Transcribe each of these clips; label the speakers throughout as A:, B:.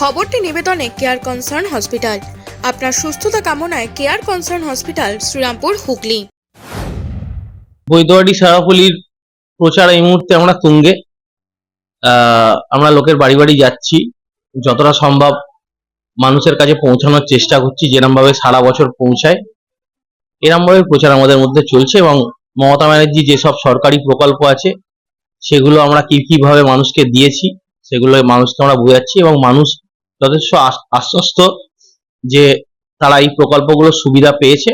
A: খবরটি নিবেদনে care concern hospital আপনার সুস্থতা কামনায় Care Concern Hospital Srirampur, Hooghly.
B: Baidyabati সারাফলির প্রচার এই মুহূর্তে আমরা তুঙ্গে। আমরা লোকের বাড়ি বাড়ি যাচ্ছি। যতটা সম্ভব মানুষের কাছে পৌঁছানোর চেষ্টা করছি যেরম ভাবে সারা বছর পৌঁছায়। এরম ভাবে প্রচার আমাদের মধ্যে চলছে এবং মমতা ব্যানার্জি যেসব সরকারি প্রকল্প আছে, সেগুলো আমরা কি, কীভাবে মানুষকে দিয়েছি, সেগুলো মানুষকে আমরা বোঝাচ্ছি এবং মানুষ যথেষ্ট আশ্বস্ত যে তারা এই প্রকল্পগুলোর সুবিধা পেয়েছে।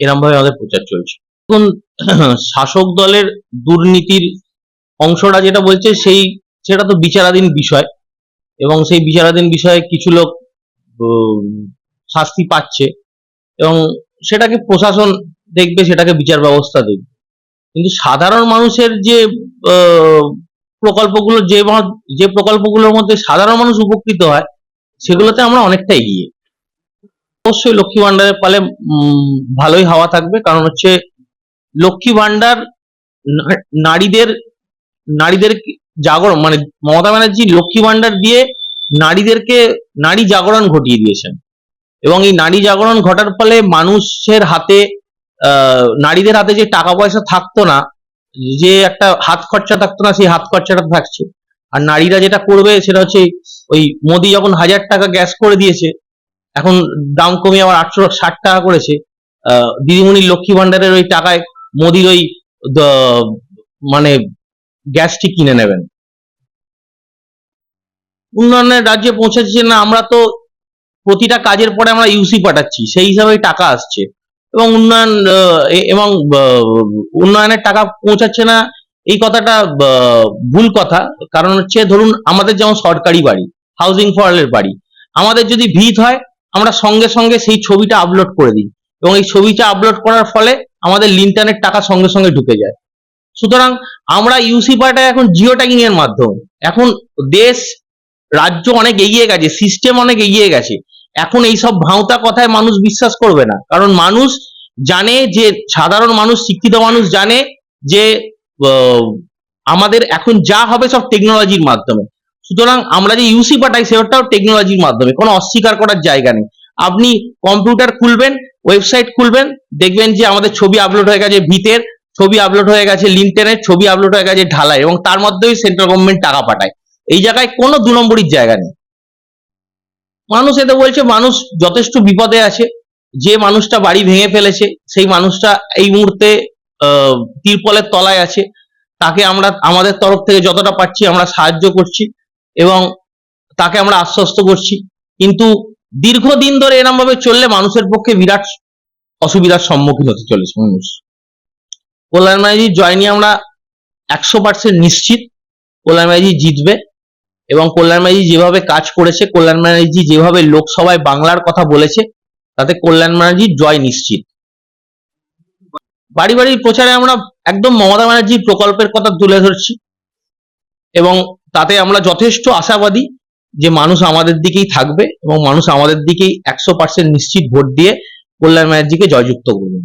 B: এরম ভাবে আমাদের প্রচার চলছে। এখন শাসক দলের দুর্নীতির অংশটা যেটা বলছে, সেই, সেটা তো বিচারাধীন বিষয় এবং সেই বিচারাধীন বিষয়ে কিছু লোক শাস্তি পাচ্ছে এবং সেটাকে প্রশাসন দেখবে, সেটাকে বিচার ব্যবস্থা দেখবে। কিন্তু সাধারণ মানুষের যে প্রকল্পগুলো যে যে প্রকল্পগুলোর মধ্যে সাধারণ মানুষ উপকৃত হয়, সেগুলোতে আমরা অনেকটা এগিয়ে। অবশ্যই লক্ষ্মী ভান্ডারের পালে ভালোই হাওয়া থাকবে, কারণ হচ্ছে লক্ষ্মী ভান্ডার নারীদের নারীদের জাগরণ মানে মমতা ব্যানার্জি লক্ষ্মী ভান্ডার দিয়ে নারীদেরকে, নারী জাগরণ ঘটিয়ে দিয়েছেন। এবং এই নারী জাগরণ ঘটার ফলে মানুষের হাতে নারীদের হাতে যে টাকা পয়সা থাকতো না যে একটা হাত খরচা থাকতো না, সেই হাত খরচাটা থাকছে। আর নারীরা যেটা করবে সেটা হচ্ছে, ওই মোদি যখন হাজার টাকা গ্যাস করে দিয়েছে, এখন দাম কমিয়ে আবার আটশো ষাট টাকা করেছে দিদিমণির লক্ষ্মী ভান্ডারের ওই টাকায় মোদির ওই মানে গ্যাসটি কিনে নেবেন। উন্নয়নের রাজ্যে পৌঁছাচ্ছে না, আমরা তো প্রতিটা কাজের পরে আমরা ইউসি পাঠাচ্ছি, সেই হিসাবে টাকা আসছে। এবং উন্নয়ন এবং উন্নয়নের টাকা পৌঁছাচ্ছে না, এই কথাটা ভুল কথা। কারণ হচ্ছে, ধরুন, আমাদের যেমন সরকারি বাড়ি হাউজিং ফরালের বাড়ি, আমাদের যদি ভিত হয়, আমরা সঙ্গে সঙ্গে সেই ছবিটা আপলোড করে দিই। এবং এই ছবিটা আপলোড করার ফলে আমাদের লিন্টানের টাকা সঙ্গে সঙ্গে ঢুকে যায়। সুতরাং, আমরা ইউসি পাঠাই এখন জিও ট্যাগিং এর মাধ্যমে। এখন দেশ, রাজ্য অনেক এগিয়ে গেছে সিস্টেম অনেক এগিয়ে গেছে। এখন এই সব ভাঁওতা কথায় মানুষ বিশ্বাস করবে না। কারণ মানুষ জানে যে, সাধারণ মানুষ, শিক্ষিত মানুষ জানে যে আমাদের এখন যা হবে সব টেকনোলজির মাধ্যমে। সুতরাং আমরা যে ইউসি পাঠাই, সেটাও টেকনোলজির মাধ্যমে। কোনো অস্বীকার করার জায়গা নেই। আপনি কম্পিউটার খুলবেন ওয়েবসাইট খুলবেন, দেখবেন যে আমাদের ছবি আপলোড হয়ে গেছে ভিতের, ছবি আপলোড হয়ে গেছে লিঙ্কটেনের ছবি আপলোড হয়ে গেছে ঢালাই এবং তার মধ্যেই সেন্ট্রাল গভর্নমেন্ট টাকা পাঠায়। এই জায়গায় কোনো দু নম্বরীর জায়গা নেই। মানুষ এতে বলছে, মানুষ যথেষ্ট বিপদে আছে। যে মানুষটা বাড়ি ভেঙে ফেলেছে, সেই মানুষটা এই মুহূর্তে তিরপলের তলায় আছে। তাকে আমরা, আমাদের তরফ থেকে যতটা পাচ্ছি আমরা সাহায্য করছি এবং তাকে আমরা আশ্বস্ত করছি। কিন্তু দীর্ঘদিন ধরে এরম ভাবে চললে মানুষের পক্ষে বিরাট অসুবিধার সম্মুখীন হতে চলেছে মানুষ। কল্যাণ ব্যানার্জির জয় নিয়ে আমরা একশো পার্সেন্ট নিশ্চিত কল্যাণ ব্যানার্জি জিতবে। এবং কল্যাণ ব্যানার্জি যেভাবে কাজ করেছে, কল্যাণ ব্যানার্জি যেভাবে লোকসভায় বাংলার কথা বলেছে, তাতে কল্যাণ ব্যানার্জির জয় নিশ্চিত। বাড়ি বাড়ির প্রচারে আমরা একদম মমতা ব্যানার্জির প্রকল্পের কথা তুলে ধরছি এবং তাতে আমরা যথেষ্ট আশাবাদী যে মানুষ আমাদের দিকেই থাকবে এবং মানুষ আমাদের দিকেই একশো পার্সেন্ট নিশ্চিত ভোট দিয়ে কল্যাণ ব্যানার্জিকে জয়যুক্ত করবেন